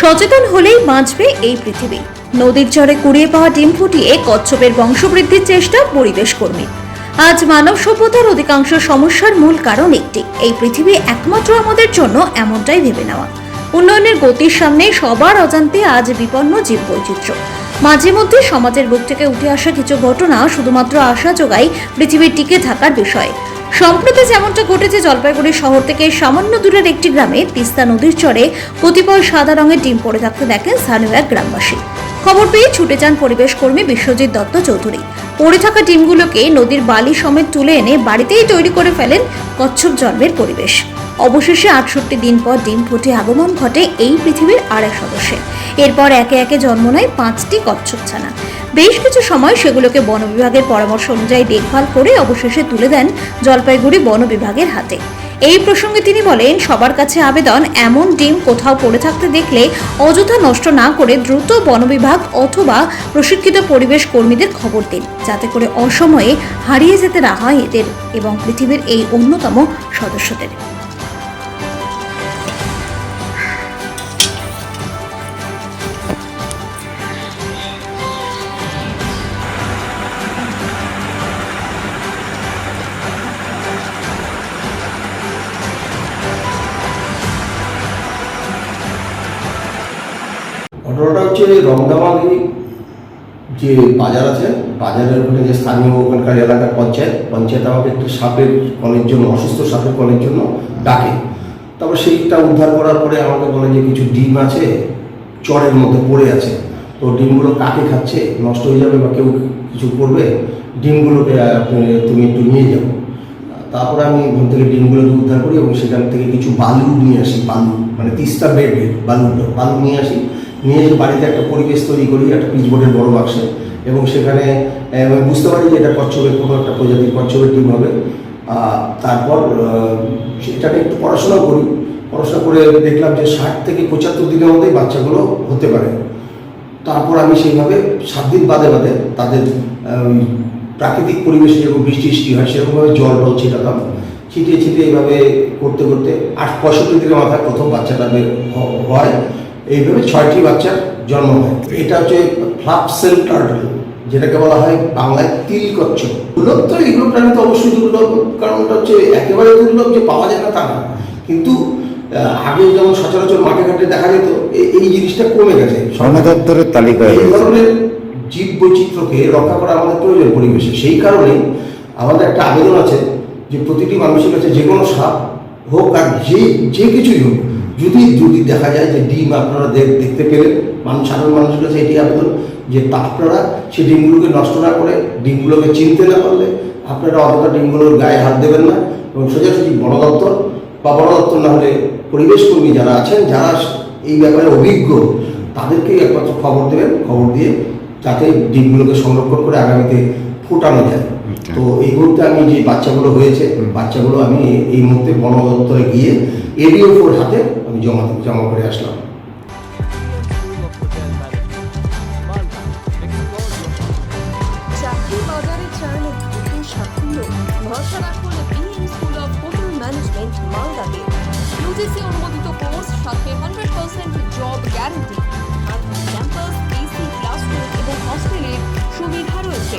সচেতন হলেই বাঁচবে এই পৃথিবী। নদীর চরে কুড়িয়ে পাওয়া ডিম ফুটিয়ে কচ্ছপের বংশবৃদ্ধির চেষ্টা পরিবেশ কর্মী। আজ মানব সভ্যতার অধিকাংশ সমস্যার মূল কারণ একটি। এই পৃথিবী একমাত্র আমাদের জন্য এমনটাই ভেবে নেওয়া। উন্নয়নের গতির সামনে সবার অজান্তে আজ বিপন্ন জীব বৈচিত্র্য মাঝে মধ্যে সমাজের বুক থেকে উঠে আসা কিছু ঘটনা শুধুমাত্র আশা যোগায় পৃথিবীর টিকে থাকার বিষয়। সম্প্রতি যেমনটা ঘটেছে, জলপাইগুড়ি শহর থেকে সামান্য দূরের একটি গ্রামে তিস্তা নদীর চরে কতিপয় সাদা রঙের ডিম পড়ে থাকতে দেখেন স্থানীয় এক গ্রামবাসী। খবর পেয়ে ছুটে যান পরিবেশ কর্মী বিশ্বজিৎ দত্ত চৌধুরী। পড়ে থাকা ডিমগুলোকে নদীর বালি সমেত তুলে এনে বাড়িতেই তৈরি করে ফেলেন কচ্ছপ জন্মের পরিবেশ। অবশেষে আটষট্টি দিন পর ডিম ফুটে আগমন ঘটে এই পৃথিবীর আরেক সদস্যের এরপর একে একে জন্ম নেয় পাঁচটি কচ্ছপ ছানা। বেশ কিছু সময় সেগুলোকে বন বিভাগের পরামর্শ অনুযায়ী দেখভাল করে অবশেষে তুলে দেন জলপাইগুড়ি বন বিভাগের হাতে। এই প্রসঙ্গে তিনি বলেন, সবার কাছে আবেদন, এমন ডিম কোথাও পড়ে থাকতে দেখলে অযথা নষ্ট না করে দ্রুত বন বিভাগ অথবা প্রশিক্ষিত পরিবেশ কর্মীদের খবর দিন, যাতে করে অসময়ে হারিয়ে যেতে না হয় এদের এবং পৃথিবীর এই অন্যতম সদস্যদের। ঘটনাটা হচ্ছে রমদামালি যে বাজার আছে, বাজারের ওখানে যে স্থানীয় ওখানকার এলাকার পঞ্চায়েত পঞ্চায়েত আমাকে একটু সাপের কলের জন্য, অসুস্থ সাপের কলের জন্য ডাকে। তারপর সেইটা উদ্ধার করার পরে আমাকে বলে যে কিছু ডিম আছে, চরের মধ্যে পড়ে আছে। তো ডিমগুলো কাকে খাচ্ছে, নষ্ট হয়ে যাবে বা কেউ কিছু করবে, ডিমগুলোকে তুমি একটু নিয়ে যাও। তারপরে আমি ওখান থেকে ডিমগুলোকে উদ্ধার করি এবং সেখান থেকে কিছু বালু নিয়ে আসি, বালু মানে তিস্তা বেড, বালু বালু নিয়ে আসি। নিয়ে বাড়িতে একটা পরিবেশ তৈরি করি, একটা পিচবোর্ডের বড় বাক্সে, এবং সেখানে বুঝতে পারি যে এটা কচ্ছপের কোনো একটা প্রজাতির কচ্ছপের ডিম হবে। তারপর সেটাকে একটু পড়াশোনাও করি। পড়াশোনা করে দেখলাম যে ষাট থেকে পঁচাত্তর দিনের মধ্যেই বাচ্চাগুলো হতে পারে। তারপর আমি সেইভাবে সাত দিন বাদে বাদে তাদের প্রাকৃতিক পরিবেশে যেরকম বৃষ্টি বৃষ্টি হয়, সেরকমভাবে জল টল ছিটাতাম। ছিটিয়ে ছিটিয়ে এইভাবে করতে করতে আট পঁয়ষট্টি দিনের মাথায় প্রথম বাচ্চাটা হয়। এইভাবে ছয়টি বাচ্চার জন্ম হয়। এটা হচ্ছে ফ্লাপসেল টার্টল যেটাকে বলা হয় বাংলায় তিল কচ্ছপ দুর্লভ তো এগুলো প্রাণী তো অবশ্যই দুর্লভ কারণ ওটা হচ্ছে একেবারে দুর্লভ যে পাওয়া যায় না তা না। কিন্তু আগে যেমন সচরাচর মাঠে ঘাটে দেখা যেত এই জিনিসটা কমে গেছে। বন দপ্তরের তালিকায় এই ধরনের জীব বৈচিত্র্যকে রক্ষা করা আমাদের প্রয়োজন পরিবেশে। সেই কারণে আমাদের একটা আবেদন আছে যে প্রতিটি মানুষের কাছে যে কোনো সাপ হোক আর যে যে কিছুই হোক যদি যদি দেখা যায় যে ডিম আপনারা দেখ- দেখতে পেলেন, মানুষ সাধারণ মানুষের কাছে এটি আবেদন যে তা আপনারা সেই ডিমগুলোকে নষ্ট না করে ডিমগুলোকে চিনতে না পারলে আপনারা অতটা ডিমগুলোর গায়ে হাত দেবেন না এবং সোজাসুজি বন দপ্তর বা বন দপ্তর না হলে পরিবেশ কর্মী যারা আছেন, যারা এই ব্যাপারে অভিজ্ঞ, তাদেরকেই একমাত্র খবর দেবেন, খবর দিয়ে যাতে ডিমগুলোকে সংরক্ষণ করে আগামীতে ফুটানো যায়। তো এই মুহূর্তে আমি যে বাচ্চাগুলো হয়েছে বাচ্চাগুলো আমি এই মুহূর্তে বন দপ্তরে গিয়ে এডিও ফোর হাতে আমি জমা জমা করে আসলাম। চাকরি বাজারে চান দ্রুত সাফল্য ভরসা রাখুন BM school of hotel management মালদাতে। ইউজিসি অনুমোদিত কোর্স সাথে হান্ড্রেড পার্সেন্ট জব গ্যারান্টি আর ক্যাম্পাস এসি ক্লাসরুম এবং হস্টেলের সুবিধা রয়েছে।